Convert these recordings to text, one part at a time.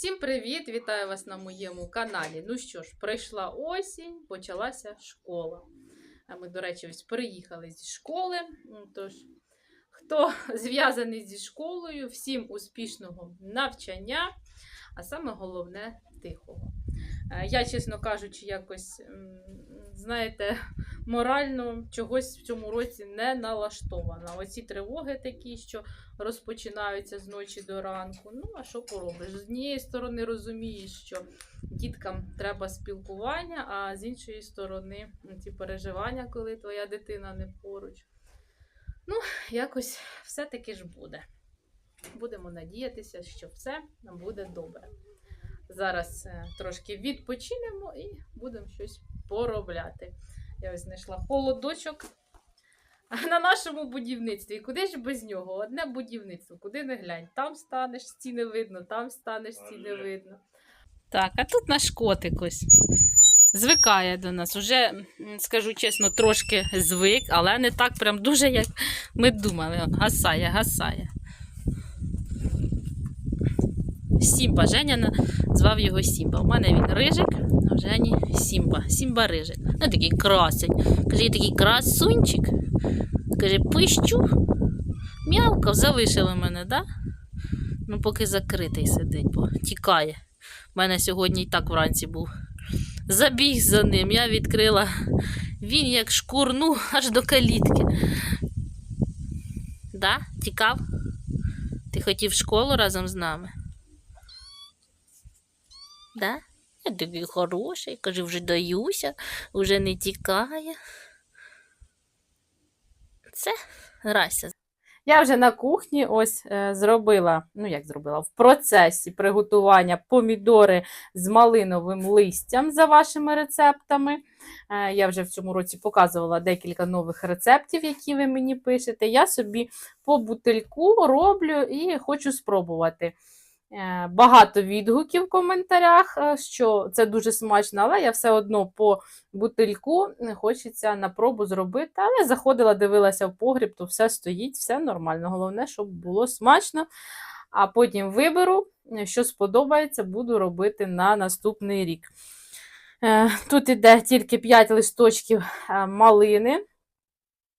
Всім привіт! Вітаю вас на моєму каналі. Ну що ж, прийшла осінь, почалася школа. А ми, до речі, ось приїхали зі школи. Тож, хто зв'язаний зі школою, всім успішного навчання, а саме головне тихого. Е, Я, чесно кажучи, якось, знаєте, морально чогось в цьому році не налаштована. Оці тривоги такі, що розпочинаються з ночі до ранку. Ну, а що поробиш? З однієї сторони розумієш, що діткам треба спілкування, а з іншої сторони ну, ці переживання, коли твоя дитина не поруч. Ну, якось все-таки ж буде. Будемо надіятися, що все буде добре. Зараз е, трошки відпочинемо і будемо щось поробляти. Я ось знайшла холодочок. На нашому будівництві, куди ж без нього? Одне будівництво, куди не глянь. Там станеш, стіни видно, там станеш, стіни видно. Так, а тут наш котик ось звикає до нас. Уже, скажу чесно, трошки звик, але не так прям дуже, як ми думали. Гасає, гасає. Сімба. Женя назвав його Сімба. У мене він рижик, а в Жені Сімба. Сімба рижик. Ну такий красень. Каже, такий красунчик. Каже, пищу. М'явкав, залишили мене, да? Ну, поки закритий сидить, бо тікає. У мене сьогодні і так вранці був. Забіг за ним, я відкрила. Він як шкурнув аж до калітки. Да? Тікав? Ти хотів школу разом з нами? Да? Я такий хороший, каже, вже даюся, вже не тікає. Це грайся. Я вже на кухні ось е, зробила, ну як зробила, в процесі приготування помідори з малиновим листям за вашими рецептами. Е, я вже в цьому році показувала декілька нових рецептів, які ви мені пишете. Я собі по бутильку роблю і хочу спробувати. Е, Багато відгуків в коментарях, е, що це дуже смачно, але я все одно по бутильку не хочеться на пробу зробити. Але заходила, дивилася в погріб, то все стоїть, все нормально. Головне, щоб було смачно. А потім виберу, е, що сподобається, буду робити на наступний рік. Е, Тут іде тільки 5 листочків е, малини.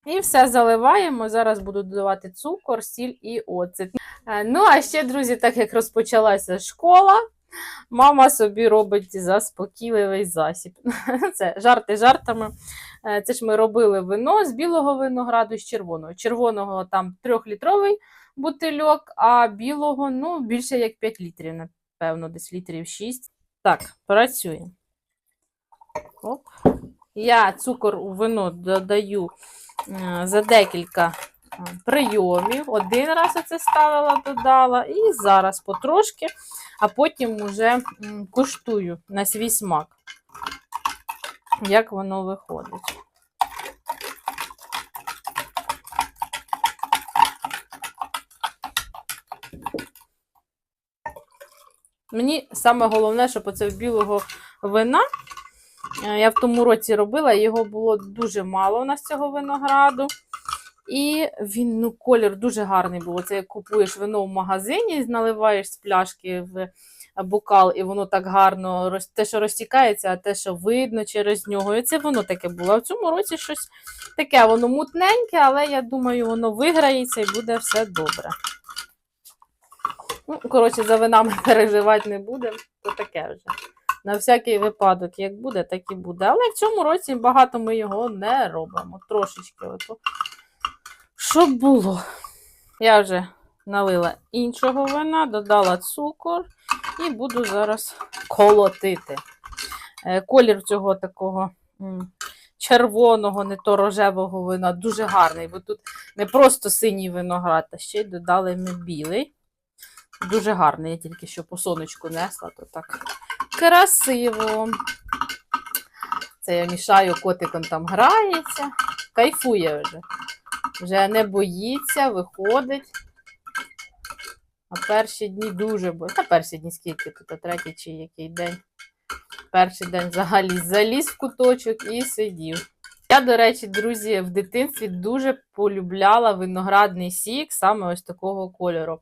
І все заливаємо. Зараз буду додавати цукор, сіль і оцет. Е, Ну, а ще, друзі, так як розпочалася школа, мама собі робить заспокійливий засіб. Це жарти жартами. Е, Це ж ми робили вино з білого винограду з червоного. Червоного там трьохлітровий бутильок, а білого ну, більше як 5 літрів, напевно, десь літрів 6. Так, працюємо. Оп. Я цукор у вино додаю за декілька е, прийомів. Один раз оце ставила, додала, і зараз потрошки, а потім вже куштую на свій смак, як воно виходить. Мені саме головне, щоб оце білого вина. Е, Я в тому році робила, його було дуже мало у нас цього винограду. І він, ну, колір дуже гарний був. Це як купуєш вино в магазині, наливаєш з пляшки в бокал, і воно так гарно, те, що розтікається, а те, що видно через нього. І це воно таке було. А в цьому році щось таке, воно мутненьке, але я думаю, воно виграється і буде все добре. Ну, коротше, за винами переживати не будемо, то таке вже. На всякий випадок, як буде, так і буде. Але в цьому році багато ми його не робимо. Трошечки. Ото. Щоб було. Я вже налила іншого вина, додала цукор і буду зараз колотити. Е, Колір цього такого червоного, не то рожевого вина дуже гарний, бо тут не просто синій виноград, а ще й додали ми білий. Дуже гарний, я тільки що по сонечку несла, то так красиво. Це я мішаю, котиком там грається, кайфує вже. Вже не боїться, виходить. А перші дні дуже боїться. Та перші дні скільки тут, а третій чи який день. Перший день взагалі заліз в куточок і сидів. Я, до речі, друзі, в дитинстві дуже полюбляла виноградний сік, саме ось такого кольору.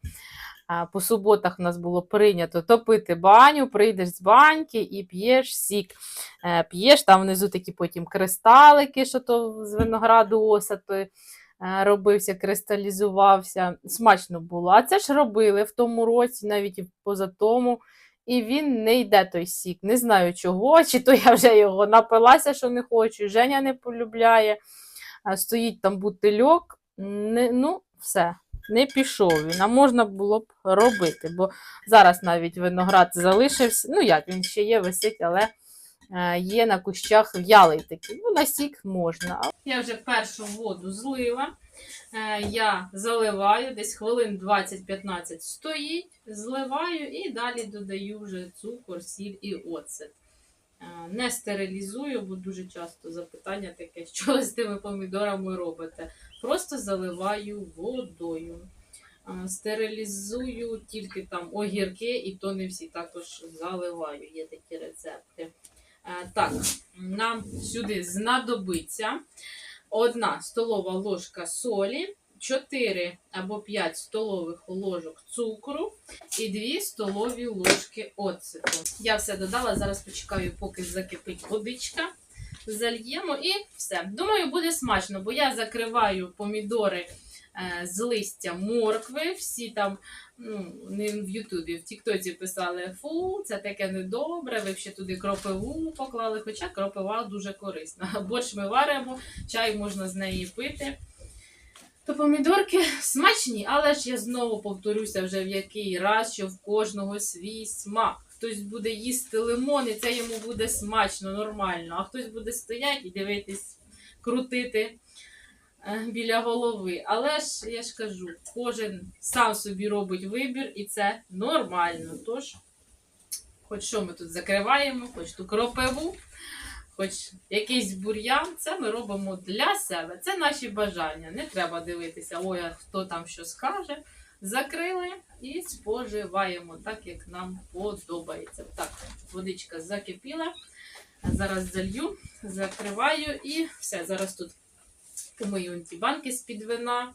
По суботах у нас було прийнято топити баню, прийдеш з баньки і п'єш сік. Е, П'єш, там внизу такі потім кристалики, що то з винограду осати е, робився, кристалізувався. Смачно було. А це ж робили в тому році, навіть і поза тому. І він не йде той сік. Не знаю чого, чи то я вже його напилася, що не хочу, Женя не полюбляє. Стоїть там бутильок. Не, ну, все, не пішов він. А можна було б робити, бо зараз навіть виноград залишився. Ну як, він ще є, висить, але е, є на кущах в'ялий такий. Ну, на можна. Я вже першу воду злила. Е, Я заливаю, десь хвилин 20-15 стоїть, зливаю і далі додаю вже цукор, сіль і оцет. Е, Не стерилізую, бо дуже часто запитання таке, що ви з тими помідорами робите. Просто заливаю водою. Е, Стерилізую тільки там огірки, і то не всі також заливаю. Є такі рецепти. Е, Так, нам сюди знадобиться одна столова ложка солі, 4 або 5 столових ложок цукру і 2 столові ложки оцету. Я все додала, зараз почекаю, поки закипить водичка. Зальємо і все. Думаю, буде смачно, бо я закриваю помідори е, з листя моркви. Всі там ну, не в Ютубі, в Тіктоці писали: фу, це таке недобре, ви ще туди кропиву поклали, хоча кропива дуже корисна. Борщ ми варимо, чай можна з неї пити. То помідорки смачні, але ж я знову повторюся вже в який раз, що в кожного свій смак. Хтось буде їсти лимон, і це йому буде смачно, нормально, а хтось буде стояти і дивитись, крутити е, біля голови. Але ж я ж кажу, кожен сам собі робить вибір, і це нормально. Тож, хоч що ми тут закриваємо, хоч ту кропиву, хоч якийсь бур'ян, це ми робимо для себе. Це наші бажання. Не треба дивитися, ой, а хто там що скаже. Закрили і споживаємо так, як нам подобається. Так, водичка закипіла. Зараз залью, закриваю і все. Зараз тут помию ті банки з-під вина,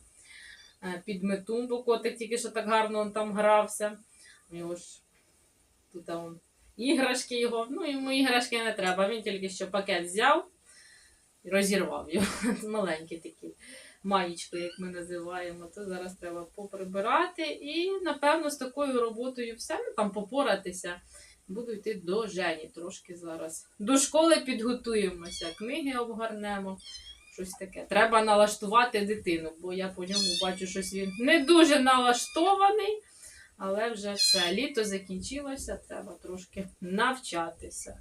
е, підмету, бо котик тільки що так гарно он там грався. У нього ж тут іграшки його. Ну, йому іграшки не треба. Він тільки що пакет взяв і розірвав його. Маленький такий маєчку, як ми називаємо, то зараз треба поприбирати. І, напевно, з такою роботою все, ну там попоратися. Буду йти до Жені трошки зараз. До школи підготуємося, книги обгарнемо. Щось таке. Треба налаштувати дитину, бо я по ньому бачу, щось він не дуже налаштований, але вже все. Літо закінчилося, треба трошки навчатися.